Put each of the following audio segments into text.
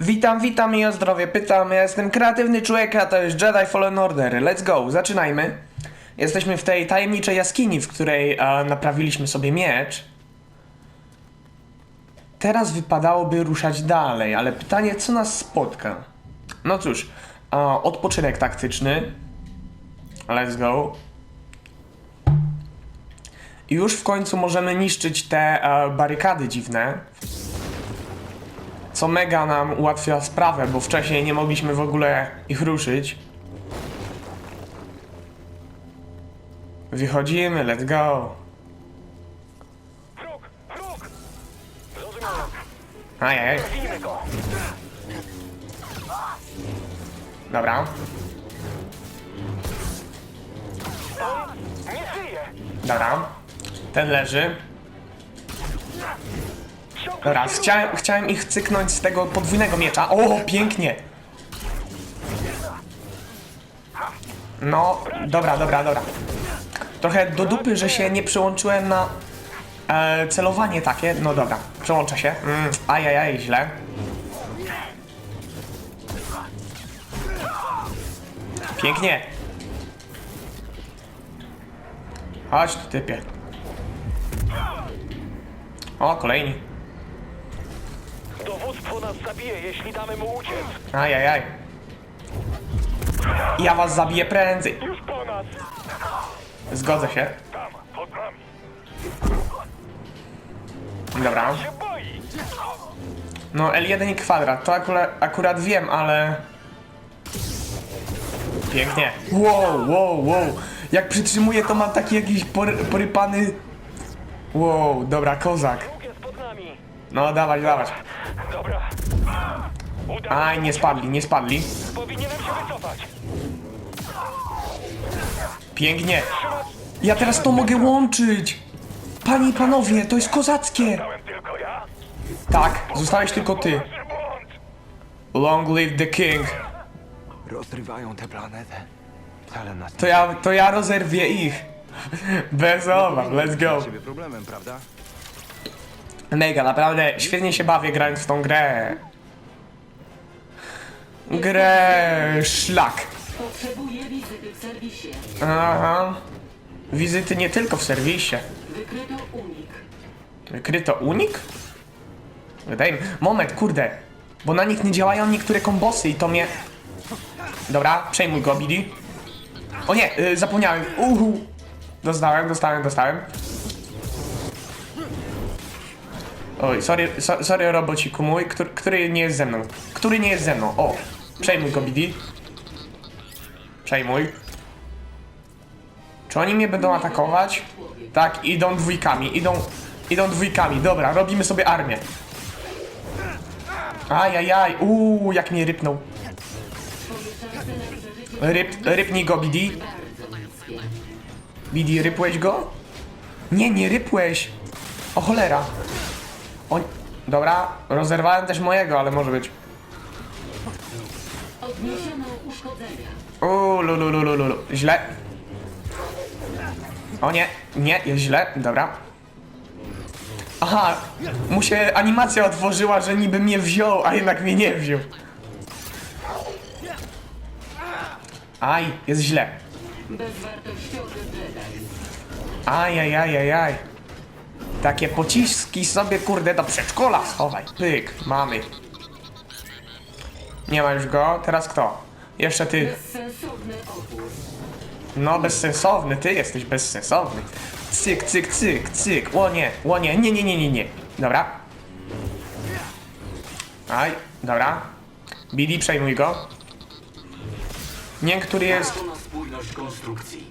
Witam, witam i o zdrowie pytam. Ja jestem kreatywny człowiek, a to jest Jedi Fallen Order. Let's go, zaczynajmy. Jesteśmy w tej tajemniczej jaskini, w której e, naprawiliśmy sobie miecz. Teraz wypadałoby ruszać dalej, ale pytanie, co nas spotka? No cóż, e, odpoczynek taktyczny. Let's go. I już w końcu możemy niszczyć te e, barykady dziwne co mega nam ułatwia sprawę, bo wcześniej nie mogliśmy w ogóle ich ruszyć. Wychodzimy, let's go. Wróg! Wróg! Zrozumiałem. Ajaj, Bijmy go! dobra. On nie żyje! Dobra. Ten leży. Kieruje- chciałem, chciałem ich cyknąć z tego podwójnego miecza. O, pięknie. No, dobra, dobra, dobra. Trochę do dupy, że się nie przyłączyłem na e, celowanie takie. No dobra, przełączę się. Mm, ajajaj, źle. Pięknie. Chodź tu, typie. O, kolejni. Dowództwo nas zabije, jeśli damy mu uciec. Ajajaj. Ja was zabiję prędzej. Już po nas! Zgodzę się. Tam, pod nami. Dobra. Się boi! No L1 i kwadrat, to akurat, akurat wiem, ale... Pięknie. Wow, wow, wow. Jak przytrzymuję, to mam taki jakiś por, porypany... Wow, dobra, kozak. Wróg jest pod nami. No, dawać, dawać. Aj, nie spadli, nie spadli. Powinienem się wycofać. Pięknie. Ja teraz to mogę łączyć. Panie i panowie, to jest kozackie. Dałem tylko ja? Tak, zostałeś tylko ty. Long live the king. Rozrywają tę planetę. Wcale nas To ja, to ja rozerwię ich. Bez obaw, let's go. ciebie problemem, prawda? Mega, naprawdę świetnie się bawię grając w tą grę. Grę szlak. Potrzebuję wizyty w serwisie. Aha. Wizyty nie tylko w serwisie. Wykryto unik. Wykryto unik? Wydaje mi... Moment, kurde. Bo na nich nie działają niektóre kombosy i to mnie... Dobra, przejmuj go, Billy. O nie, y, zapomniałem. Uhu. Dostałem, dostałem, dostałem. Oj, sorry, so, sorry robociku mój, który, który nie jest ze mną. Który nie jest ze mną. O, przejmuj go, Billy. Przejmuj. Czy oni mnie będą atakować? Tak, idą dwójkami, idą, idą dwójkami. Dobra, robimy sobie armię. Ajajaj, uuu, jak mnie rypnął. Ryp, rypnij go, Bidi. Bidi, rypłeś go? Nie, nie rypłeś. O cholera. O, dobra, rozerwałem też mojego, ale może być. Odniesiono uszkodzenia. Uuu, lulu, lulu, lulu. Źle. O nie, nie, jest źle, dobra. Aha, mu się animacja otworzyła, że niby mnie wziął, a jednak mnie nie wziął. Aj, jest źle. Bezwartościowy Jedi. Aj, aj, aj, aj, aj. Takie pociski sobie, kurde, do przedszkola schowaj. Pyk, mamy. Nie ma już go, teraz kto? Jeszcze ty. Bezsensowny opór. No, bezsensowny, ty jesteś bezsensowny. Cyk, cyk, cyk, cyk. O nie, o nie, nie, nie, nie, nie, nie. Dobra. Aj, dobra. Billy, przejmuj go. Nie, który jest... Spójność konstrukcji.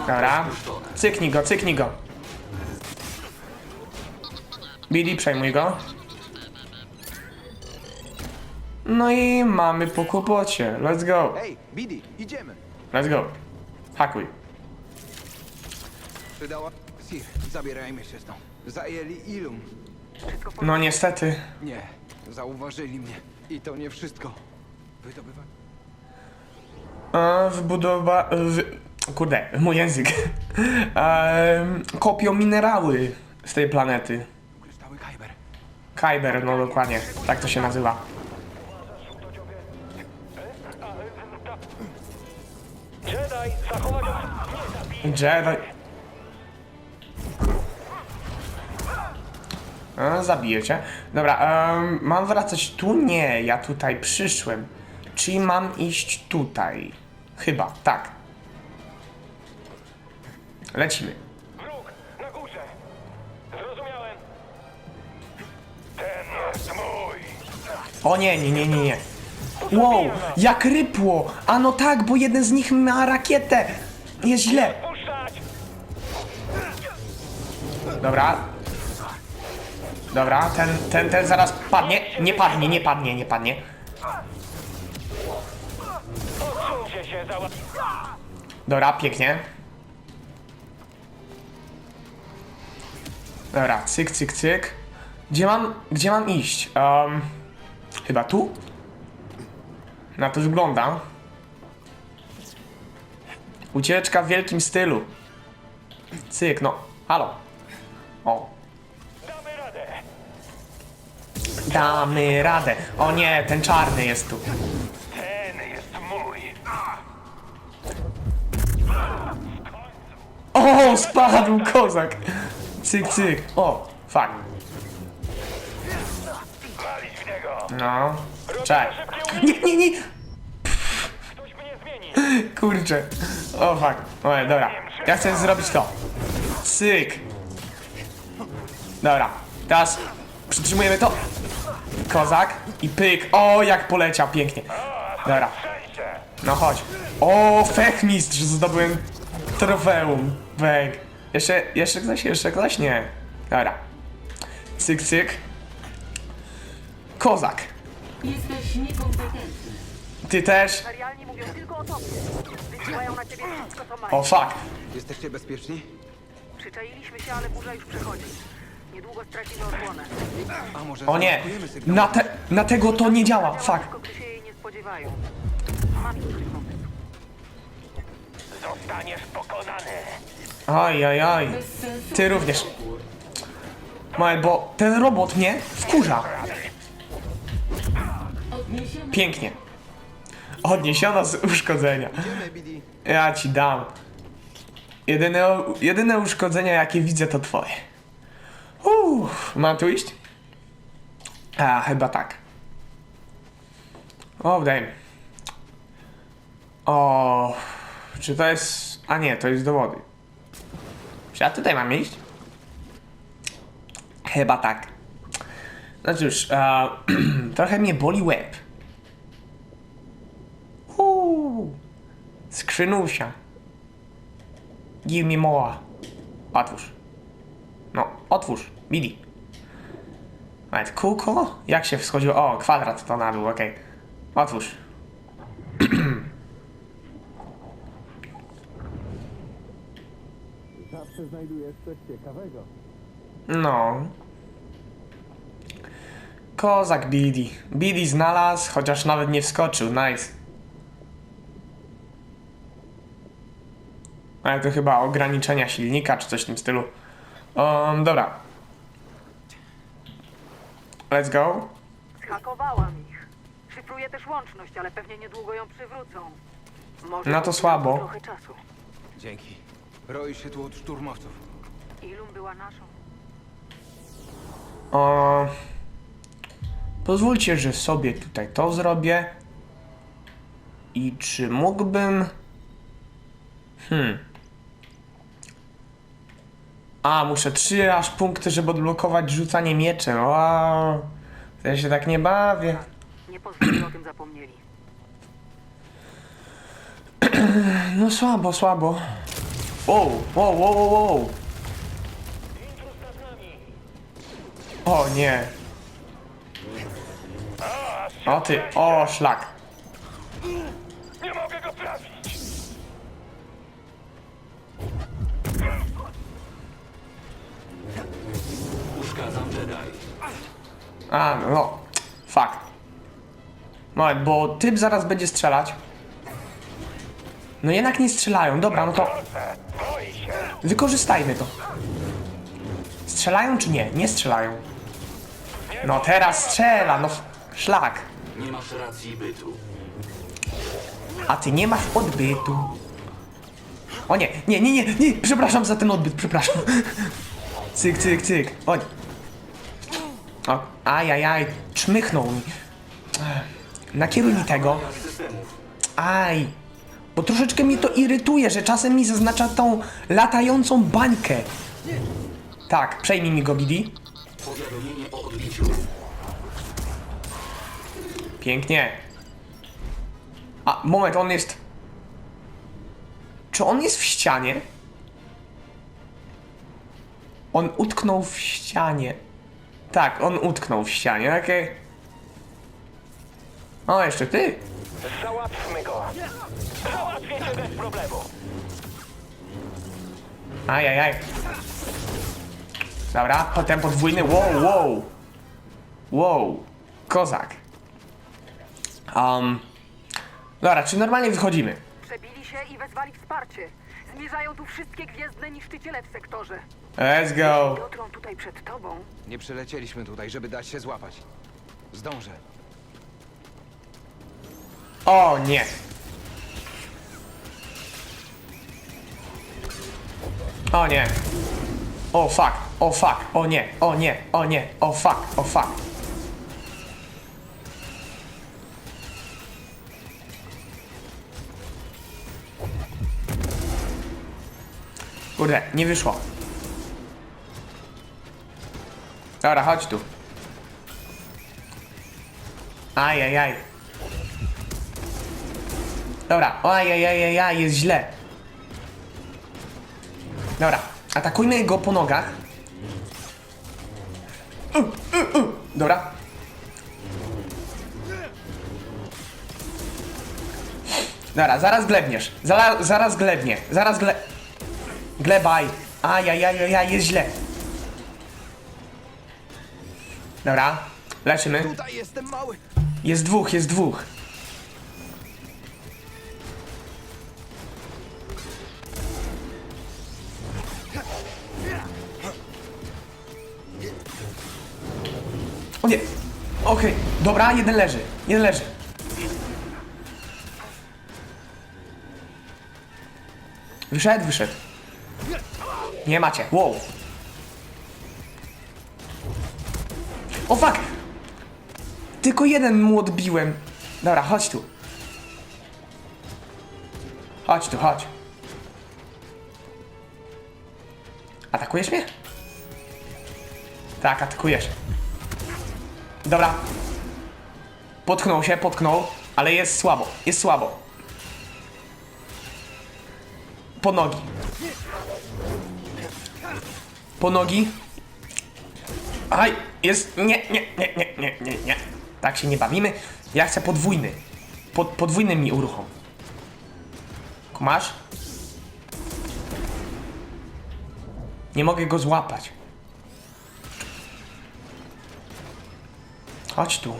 Dobra. Cyknij go, cyknij go. Billy, przejmuj go. No i mamy po kłopocie. Let's go. Ej, Bidi, idziemy! Let's go. Hakuj. Przydała... Sir, zabierajmy się stąd. Zajęli Ilum. No niestety. Nie, zauważyli mnie. I to nie wszystko. Wydobywa... A, wybudowa... Wy... Kurde, mój język. Ehm, kopią minerały z tej planety. Kryształy Kyber. Kyber, no dokładnie. Tak to się nazywa. Jedi. A, zabiję cię. Dobra, em, mam wracać tu? Nie, ja tutaj przyszłem. Czyli mam iść tutaj. Chyba, tak. Lecimy. Wróg, na górze. Zrozumiałem. Ten jest mój. O nie, nie, nie, nie, nie. Wow, jak rypło! A no tak, bo jeden z nich ma rakietę. Jest źle. Dobra. Dobra, ten, ten, ten zaraz padnie. Nie padnie, nie padnie, nie padnie. Dobra, pięknie. Dobra, cyk, cyk, cyk. Gdzie mam, gdzie mam iść? Um, chyba tu? Na to wygląda. Ucieczka w wielkim stylu. Cyk, no. Halo. O. Damy radę. Damy radę. O nie, ten czarny jest tu. Ten jest mój. O, spadł kozak. Cyk, cyk. O, fuck. Walić w niego. No. Czekaj. Nie, nie, nie. Ktoś mnie zmieni. Kurczę. O fuck. O, dobra. Ja chcę zrobić to. Cyk. Dobra. Teraz przytrzymujemy to. Kozak i pyk. O, jak poleciał pięknie. Dobra. No chodź. O, fechmistrz. Zdobyłem trofeum. Wek. Jeszcze, jeszcze ktoś, jeszcze ktoś? Nie. Dobra. Cyk, cyk. Kozak. Jesteś niekompetentny. Ty też. Imperialni mówią tylko o tobie. Wysyłają na ciebie wszystko, co O fuck. Jesteście bezpieczni? Przyczailiśmy się, ale burza już przechodzi. Niedługo stracimy osłonę. A może O nie. sygnał? Na, te, na tego to nie działa. Fuck. tylko, gdy się jej nie spodziewają. Mam inny pomysł. Zostaniesz pokonany. Oj, oj, oj. Bezsensowny Ty również. Maj, bo ten robot mnie wkurza. Pięknie. Odniesiono z uszkodzenia. Idziemy, BD. Ja ci dam. Jedyne, jedyne uszkodzenia, jakie widzę, to twoje. Uff, mam tu iść? A, chyba tak. O, daj mi. O, czy to jest... A nie, to jest do wody. Czy ja tutaj mam iść? Chyba tak. No cóż, e, trochę mnie boli łeb. Uuu, skrzynusia. Give me more. Otwórz. No, otwórz. Midi. Nawet kółko? Jak się wschodziło? O, kwadrat to na dół, okej. Otwórz. No. Kozak Bidi. Bidi znalazł, chociaż nawet nie wskoczył. Nice. Ale to chyba ograniczenia silnika, czy coś w tym stylu. Um, dobra. Let's go. Zhakowałam ich. Szyfruję też łączność, ale pewnie niedługo ją przywrócą. Może No to słabo. trochę czasu. Dzięki. Roi się tu od szturmowców. Ilum była naszą. O, pozwólcie, że sobie tutaj to zrobię. I czy mógłbym... Hmm. A, muszę trzy aż punkty, żeby odblokować rzucanie mieczem. Wow. Ja się tak nie bawię. Nie pozwól, o tym zapomnieli. No słabo, słabo. Wow, wow, wow, wow, wow. O nie. O ty, o szlak. A, no, fuck. Moment, bo typ zaraz będzie strzelać. No jednak nie strzelają, dobra, no to wykorzystajmy to. Strzelają czy nie? Nie strzelają. No teraz strzela, no szlak. Nie masz racji bytu. A ty nie masz odbytu. O nie, nie, nie, nie, nie, przepraszam za ten odbyt, przepraszam. Cyk, cyk, cyk. O nie. O, ajajaj, czmychnął mi. Ech, Nakieruj mi tego. Aj. Bo troszeczkę mnie to irytuje, że czasem mi zaznacza tą latającą bańkę. Tak, przejmij mi go, Bidi. Powiadomienie o odbiciu. Pięknie. A, moment, on jest... Czy on jest w ścianie? On utknął w ścianie. Tak, on utknął w ścianie, okej. O, jeszcze ty. Załatwmy go. Załatwię cię bez problemu. Ajajaj. Dobra, potem podwójny. Wow, wow. Wow. Kozak. Um. Dobra, czy normalnie wychodzimy? Przebili się i wezwali wsparcie. Zmierzają tu wszystkie gwiezdne niszczyciele w sektorze. Let's go. Dotrą tutaj przed tobą. Nie przylecieliśmy tutaj, żeby dać się złapać. Zdążę. O nie. O nie. O fuck, o fuck, o nie, o nie, o nie, o fuck, o fuck. Kurde, nie wyszło. Dobra, chodź tu. Ajajaj. Dobra, ojajajajaj, jest źle. Dobra, atakujmy go po nogach. U, u, u. Dobra. Dobra, zaraz glebniesz. Zaraz, zaraz glebnie. Zaraz gle... Glebaj. Ajajajajaj, jest źle. Dobra, leczymy. Tutaj jestem mały. Jest dwóch, jest dwóch. O nie! Okej, dobra, jeden leży. Jeden leży. Wyszedł, wyszedł. Nie macie. Wow. O fuck! Tylko jeden mu odbiłem. Dobra, chodź tu. Chodź tu, chodź. Atakujesz mnie? Tak, atakujesz. Dobra. Potknął się, potknął, ale jest słabo, jest słabo. Po nogi. Po nogi. Aj, jest. Nie, nie, nie, nie, nie, nie, nie. Tak się nie bawimy. Ja chcę podwójny. Pod, podwójny mi uruchom. Kumasz? Nie mogę go złapać. Chodź tu.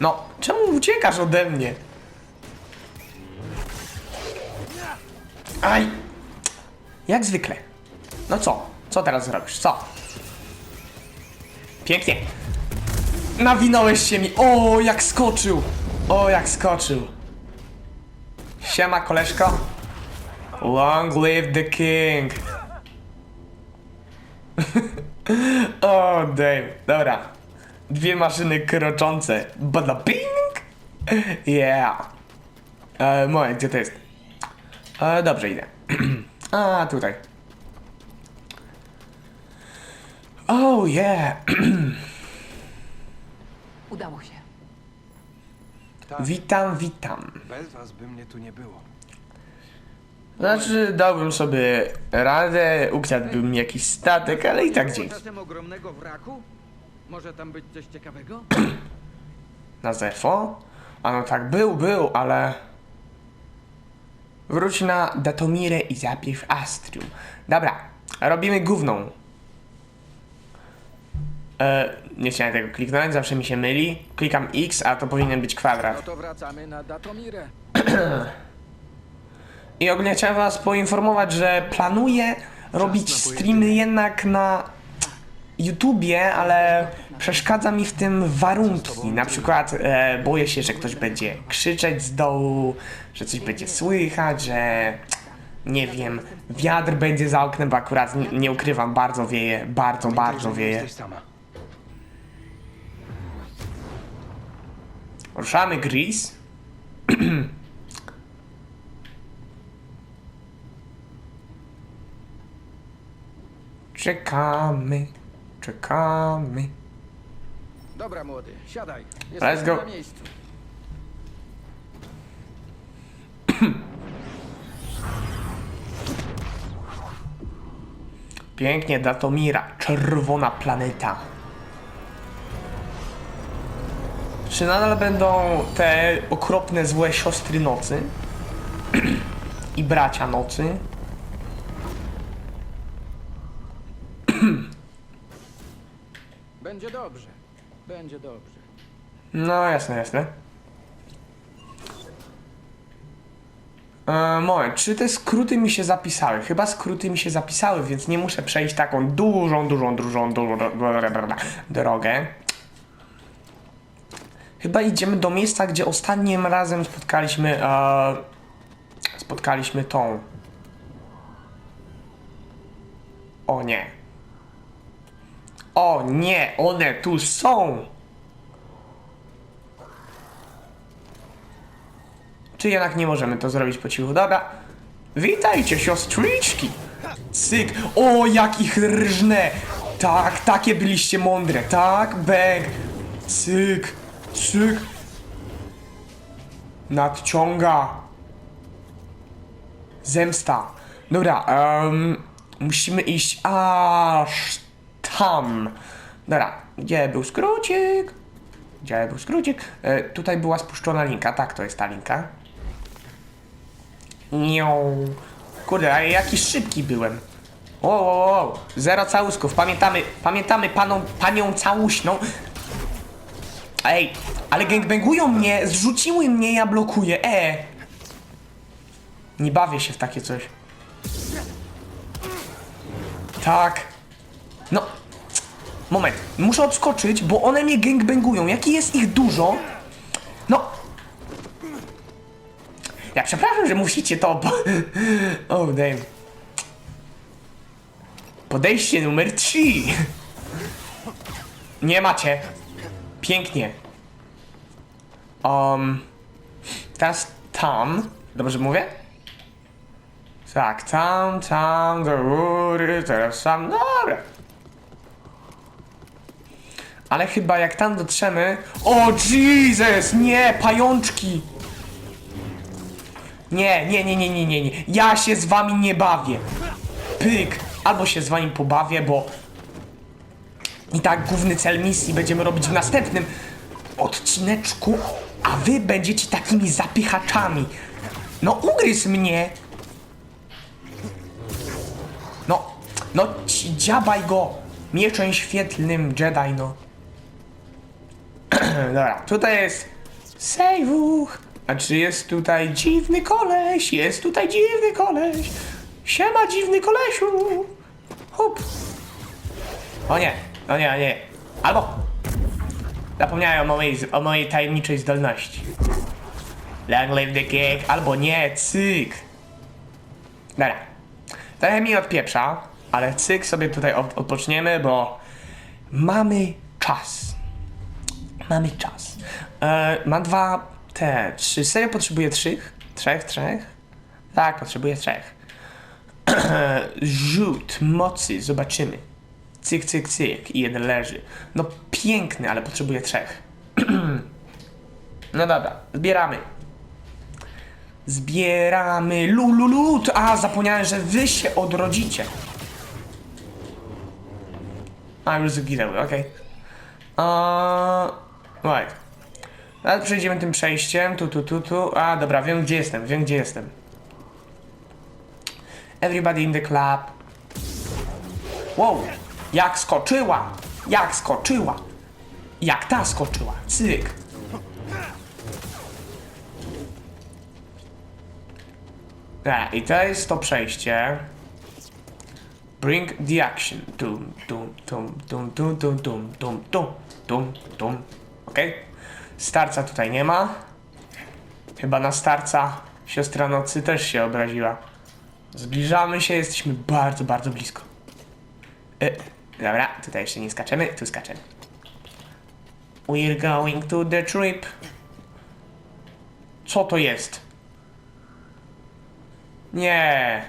No, czemu uciekasz ode mnie? Aj! Jak zwykle. No co? Co teraz zrobisz? Co? Pięknie. Nawinąłeś się mi. O, jak skoczył. O, jak skoczył. Siema, koleżko. Long live the king. o, Dave. Dobra. Dwie maszyny kroczące. Bada ping. Yeah. E, moment, gdzie to jest? E, dobrze, idę. A, tutaj. Oh, yeah. Udało się. witam, witam. Bez was by mnie tu nie było. Znaczy, dałbym sobie radę, ukradłbym jakiś statek, ale i tak dzięki. czasem ogromnego wraku? Może tam być coś ciekawego? Na Zefo? A no tak, był, był, ale... Wróć na Datomirę i zapisz Astrium. Dobra, robimy główną. E, nie chciałem tego kliknąć, zawsze mi się myli. Klikam X, a to powinien być No kwadrat. to wracamy na Datomirę. I ogólnie chciałem was poinformować, że planuję robić streamy jednak na YouTubie, ale przeszkadza mi w tym warunki. Na przykład e, boję się, że ktoś będzie krzyczeć z dołu, że coś będzie słychać, że nie wiem, wiatr będzie za oknem, bo akurat nie, nie ukrywam, bardzo wieje, bardzo, bardzo wieje. Jesteś sama. Ruszamy, Gris. Czekamy, czekamy. Dobra, młody, siadaj. Let's Jesteśmy go. na miejscu. Pięknie, Datomira, czerwona planeta. Czy nadal będą te okropne, złe siostry nocy? I bracia nocy? Będzie dobrze. Będzie dobrze. No, jasne, jasne. E, moment, czy te skróty mi się zapisały? Chyba skróty mi się zapisały, więc nie muszę przejść taką dużą, dużą, dużą, dużą drogę. Chyba idziemy do miejsca, gdzie ostatnim razem spotkaliśmy. E, spotkaliśmy tą. O nie. O nie, one tu są! Czy jednak nie możemy to zrobić po cichu? Dobra. Witajcie, siostrzyczki! Cyk! O, jak ich! Tak, takie byliście mądre. Tak, bang! Cyk! Cyk! Nadciąga! Zemsta. Dobra, em, musimy iść aż tam. Dobra, gdzie był skrócik? Gdzie był skrócik? E, tutaj była spuszczona linka, tak, to jest ta linka. Nią. Kurde, a jaki szybki byłem. O, o, o, zero całusków. Pamiętamy, pamiętamy paną, panią całuśną. Ej, ale gangbangują mnie, zrzuciły mnie, ja blokuję. E. Nie bawię się w takie coś. Tak. No. Moment, muszę odskoczyć, bo one mnie gangbangują. Jaki jest ich dużo? No. Ja przepraszam, że musicie to. Oh, damn. Podejście numer 3. Nie macie. Pięknie. Um. Teraz tam. Dobrze mówię? Tak, tam, tam, do góry, teraz sam. Dobra. Ale chyba jak tam dotrzemy... O Jesus! Nie! Pajączki! Nie, nie, nie, nie, nie, nie, nie. Ja się z wami nie bawię. Pyk. Albo się z wami pobawię, bo... I tak główny cel misji będziemy robić w następnym odcineczku, a wy będziecie takimi zapychaczami. No ugryz mnie! No, no dziabaj go mieczem świetlnym Jedi, no. Dobra, tutaj jest sejwuch. A czy jest tutaj dziwny koleś? Jest tutaj dziwny koleś. Siema dziwny kolesiu. Hup. O nie, o nie, nie. Albo zapomniałem o mojej, o mojej tajemniczej zdolności. Long live the king, albo nie, cyk. Dobra. Trochę mi odpieprza, ale cyk sobie tutaj od, odpoczniemy, bo mamy czas. Mamy czas. E, mam dwa, te, trzy. Serio potrzebuję trzech? Trzech, trzech? Tak, potrzebuję trzech. Rzut mocy, zobaczymy. Cyk, cyk, cyk i jeden leży. No piękny, ale potrzebuję trzech. no dobra, zbieramy. Zbieramy lululut. A, zapomniałem, że wy się odrodzicie. A, już zginęły, okej. Okay. Right. Teraz przejdziemy tym przejściem. Tu, tu, tu, tu. A, dobra, wiem gdzie jestem, wiem gdzie jestem. Everybody in the club. Wow, jak skoczyła! Jak skoczyła! Jak ta skoczyła! Cyk! A, i to jest to przejście. Bring the action. Tum, tum, tum, tum, tum, tum, tum, tum, tum, tum, tum. Okej. Starca tutaj nie ma. Chyba na starca siostra nocy też się obraziła. Zbliżamy się, jesteśmy bardzo, bardzo blisko. E, dobra, tutaj jeszcze nie skaczemy, tu skaczemy. We're going to the trip. Co to jest? Nie.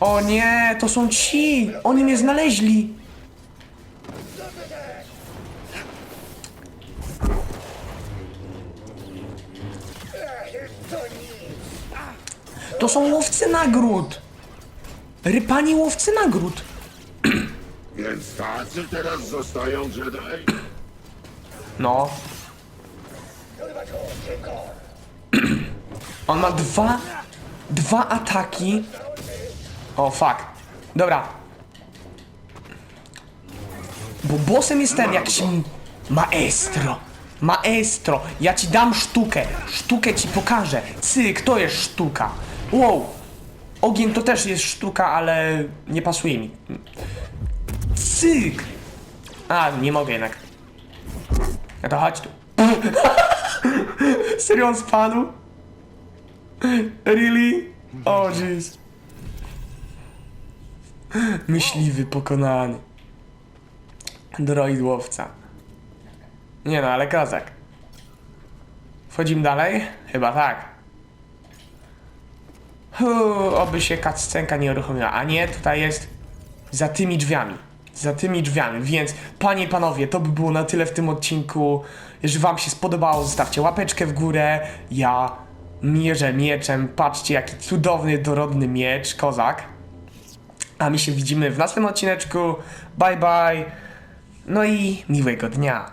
O nie, to są ci! Oni mnie znaleźli! To są łowcy nagród! Rypani łowcy nagród! Więc tacy teraz zostają Jedi? No. On ma dwa. Dwa ataki. O, fuck. Dobra. Bo bossem jest ten jakiś maestro. Maestro. Ja ci dam sztukę. Sztukę ci pokażę. Cyk, to jest sztuka. Wow. Ogień to też jest sztuka, ale nie pasuje mi. Cyk. A, nie mogę jednak. No to chodź tu. Serio on spadł? Really? O oh, jeez. Myśliwy pokonany. Droid łowca. Nie no, ale kozak. Wchodzimy dalej? Chyba tak. Huu, oby się cutscenka nie uruchomiła. A nie, tutaj jest za tymi drzwiami. Za tymi drzwiami, więc panie i panowie, to by było na tyle w tym odcinku. Jeżeli wam się spodobało, zostawcie łapeczkę w górę. Ja mierzę mieczem. Patrzcie, jaki cudowny, dorodny miecz, kozak. A my się widzimy w następnym odcineczku. Bye bye. No i miłego dnia.